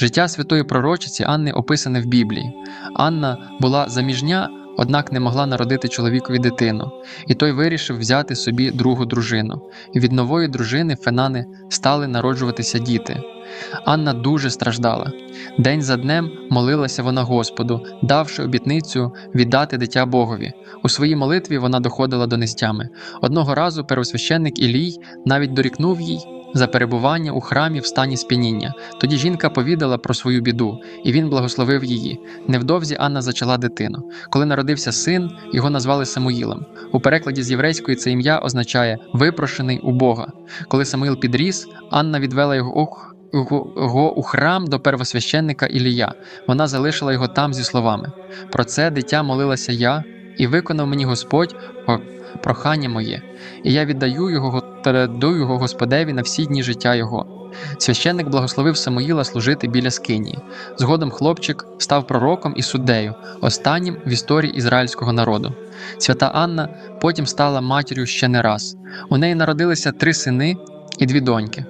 Життя святої пророчиці Анни описане в Біблії. Анна була заміжня, однак не могла народити чоловікові дитину, і той вирішив взяти собі другу дружину. І від нової дружини Фенани стали народжуватися діти. Анна дуже страждала. День за днем молилася вона Господу, давши обітницю віддати дитя Богові. У своїй молитві вона доходила до нестями. Одного разу первосвященник Ілій навіть дорікнув їй за перебування у храмі в стані сп'яніння. Тоді жінка повідала про свою біду, і він благословив її. Невдовзі Анна зачала дитину. Коли народився син, його назвали Самуїлом. У перекладі з єврейської це ім'я означає випрошений у Бога. Коли Самуїл підріс, Анна відвела його його у храм до первосвященника Ілія. Вона залишила його там зі словами: Про це дитя молилася я, і виконав мені Господь прохання моє, і я віддаю його го- передаю його Господеві на всі дні життя його. Священник благословив Самуїла служити біля скинії. Згодом хлопчик став пророком і суддею, останнім в історії ізраїльського народу. Свята Анна потім стала матір'ю ще не раз. У неї народилися три сини і дві доньки.